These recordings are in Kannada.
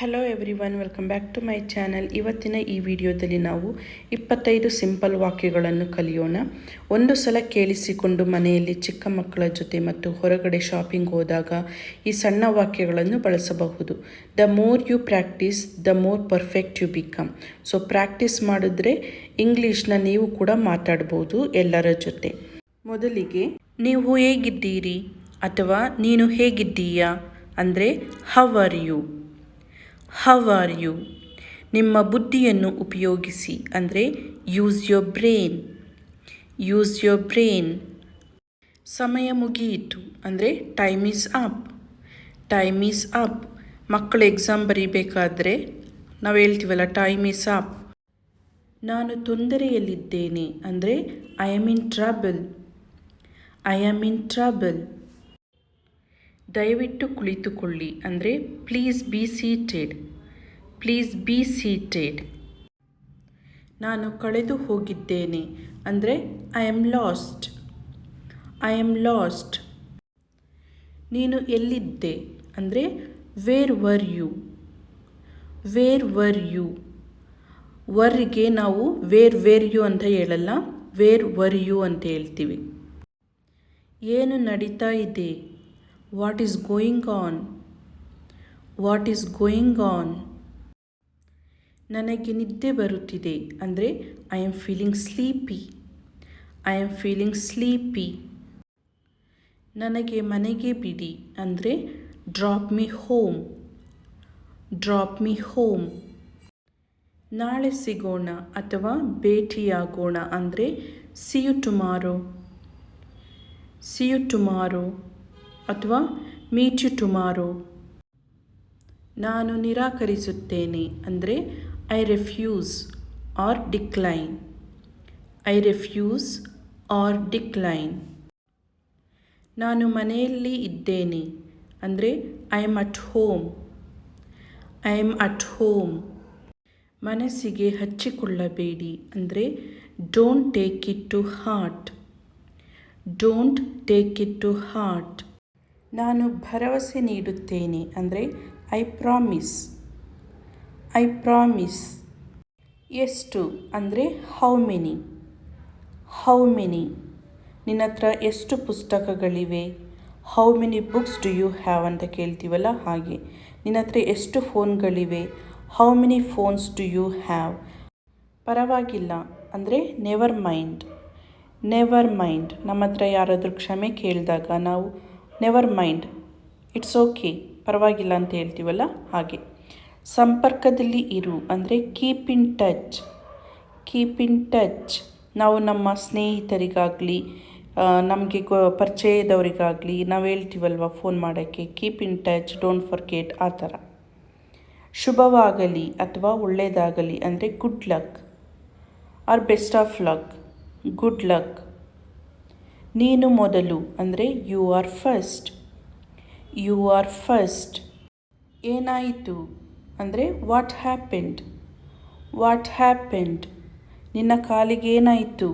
Hello everyone welcome back to my channel ಇವತ್ತಿನ ಈ ವಿಡಿಯೋದಲ್ಲಿ ನಾವು ಇಪ್ಪತ್ತೈದು ಸಿಂಪಲ್ ವಾಕ್ಯಗಳನ್ನು ಕಲಿಯೋಣ. ಒಂದು ಸಲ ಕೇಳಿಸಿಕೊಂಡು ಮನೆಯಲ್ಲಿ ಚಿಕ್ಕ ಮಕ್ಕಳ ಜೊತೆ ಮತ್ತು ಹೊರಗಡೆ ಶಾಪಿಂಗ್ ಹೋದಾಗ ಈ ಸಣ್ಣ ವಾಕ್ಯಗಳನ್ನು ಬಳಸಬಹುದು. The more you practice the more perfect you become so practice ಮಾಡಿದ್ರೆ ಇಂಗ್ಲೀಷ್ನ ನೀವು ಕೂಡ ಮಾತಾಡ್ಬೋದು ಎಲ್ಲರ ಜೊತೆ. ಮೊದಲಿಗೆ, ನೀವು ಹೇಗಿದ್ದೀರಿ? ಅಥವಾ ನೀನು ಹೇಗಿದ್ದೀಯಾ? ಅಂದರೆ how are you how are you ನಿಮ್ಮ ಬುದ್ಧಿಯನ್ನು ಉಪಯೋಗಿಸಿ, ಅಂದರೆ use your brain use your brain ಸಮಯ ಮುಗಿಯಿತು, ಅಂದರೆ time is up time is up ಮಕ್ಕಳು ಎಕ್ಸಾಮ್ ಬರೀಬೇಕಾದ್ರೆ ನಾವು ಹೇಳ್ತೀವಲ್ಲ ಟೈಮ್ ಈಸ್ ಅಪ್ ನಾನು ತೊಂದರೆಯಲ್ಲಿದ್ದೇನೆ, ಅಂದರೆ I am in trouble I am in trouble ದಯವಿಟ್ಟು ಕುಳಿತುಕೊಳ್ಳಿ ಅಂದರೆ please be seated please be seated ನಾನು ಕಳೆದು ಹೋಗಿದ್ದೇನೆ ಅಂದರೆ I am lost I am lost ನೀನು ಎಲ್ಲಿದ್ದೆ ಅಂದರೆ where were you where were you ವರ್ಗೆ ನಾವು ವೇರ್ ವೇರ್ ಯು ಅಂತ ಹೇಳಲ್ಲ. ವೇರ್ ವರ್ ಯು ಅಂತ ಹೇಳ್ತೀವಿ. ಏನು ನಡೀತಾ ಇದೆ? What is going on what is going on ನನಗೆ ನಿದ್ದೆ ಬರುತ್ತಿದೆ. ಅಂದರೆ I am feeling sleepy I am feeling sleepy ನನಗೆ ಮನೆಗೆ ಬಿಡಿ. ಅಂದರೆ drop me home drop me home ನಾಳೆ ಸಿಗೋಣ ಅಥವಾ ಭೇಟಿಯಾಗೋಣ. ಅಂದರೆ see you tomorrow see you tomorrow ಅಥವಾ ಮೀಟ್ ಯು ಟುಮಾರೋ. ನಾನು ನಿರಾಕರಿಸುತ್ತೇನೆ ಅಂದರೆ I refuse or decline I refuse or decline ನಾನು ಮನೆಯಲ್ಲಿ ಇದ್ದೇನೆ ಅಂದರೆ I am at home I am at home ಮನಸ್ಸಿಗೆ ಹಚ್ಚಿಕೊಳ್ಳಬೇಡಿ ಅಂದರೆ don't take it to heart don't take it to heart ನಾನು ಭರವಸೆ ನೀಡುತ್ತೇನೆ ಅಂದರೆ ಐ ಪ್ರಾಮಿಸ್ ಐ ಪ್ರಾಮಿಸ್ ಎಷ್ಟು ಅಂದರೆ ಹೌ ಮೆನಿ ಹೌ ಮೆನಿ ನಿನ್ನ ಹತ್ರ ಎಷ್ಟು ಪುಸ್ತಕಗಳಿವೆ? How many books do you have ಅಂತ ಕೇಳ್ತೀವಲ್ಲ ಹಾಗೆ. ನಿನ್ನ ಹತ್ರ ಎಷ್ಟು ಫೋನ್ಗಳಿವೆ? How many phones do you have ಪರವಾಗಿಲ್ಲ ಅಂದರೆ ನೆವರ್ ಮೈಂಡ್ ನೆವರ್ ಮೈಂಡ್ ನಮ್ಮ ಹತ್ರ ಯಾರಾದರೂ ಕ್ಷಮೆ ಕೇಳಿದಾಗ ನಾವು ನೆವರ್ ಮೈಂಡ್ ಇಟ್ಸ್ ಓಕೆ ಪರವಾಗಿಲ್ಲ ಅಂತ ಹೇಳ್ತೀವಲ್ಲ? ಹಾಗೆ. ಸಂಪರ್ಕದಲ್ಲಿ ಇರು. ಅಂದರೆ keep in touch keep in touch ನಾವು ನಮ್ಮ ಸ್ನೇಹಿತರಿಗಾಗಲಿ ನಮಗೆ ಗೊ, ಪರಿಚಯದವರಿಗಾಗಲಿ, ನಾವು ಹೇಳ್ತೀವಲ್ವ ಫೋನ್ ಮಾಡೋಕ್ಕೆ? Keep in touch don't forget ಆ ಥರ. ಶುಭವಾಗಲಿ ಅಥವಾ ಒಳ್ಳೆಯದಾಗಲಿ ಅಂದರೆ good luck or best of luck good luck ನೀನು ಮೊದಲು, ಅಂದರೆ you are first you are first ಏನಾಯಿತು? ಅಂದರೆ ವಾಟ್ ಹ್ಯಾಪೆಂಡ್ ವಾಟ್ ಹ್ಯಾಪೆಂಡ್ ನಿನ್ನ ಕಾಲಿಗೆ ಏನಾಯಿತು?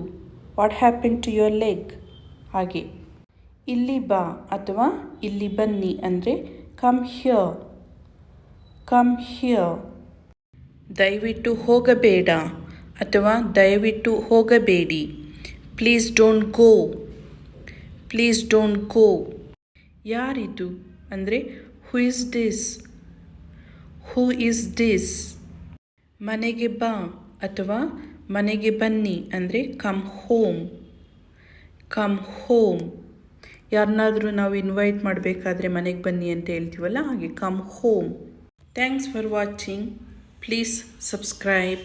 What happened to your leg ಹಾಗೆ. ಇಲ್ಲಿ ಬಾ ಅಥವಾ ಇಲ್ಲಿ ಬನ್ನಿ ಅಂದರೆ ಕಮ್ ಹ್ಯರ್ ಕಮ್ ಹ್ಯರ್ ದಯವಿಟ್ಟು ಹೋಗಬೇಡ ಅಥವಾ ದಯವಿಟ್ಟು ಹೋಗಬೇಡಿ. Please don't go please don't go ಯಾರಿದು? ಅಂದರೆ who is this who is this ಮನೆಗೆ ಬಾ ಅಥವಾ ಮನೆಗೆ ಬನ್ನಿ. ಅಂದರೆ ಕಮ್ ಹೋಮ್ ಕಮ್ ಹೋಮ್ ಯಾರನ್ನಾದರೂ ನಾವು ಇನ್ವೈಟ್ ಮಾಡಬೇಕಾದ್ರೆ ಮನೆಗೆ ಬನ್ನಿ ಅಂತ ಹೇಳ್ತೀವಲ್ಲ, ಹಾಗೆ come home thanks for watching please subscribe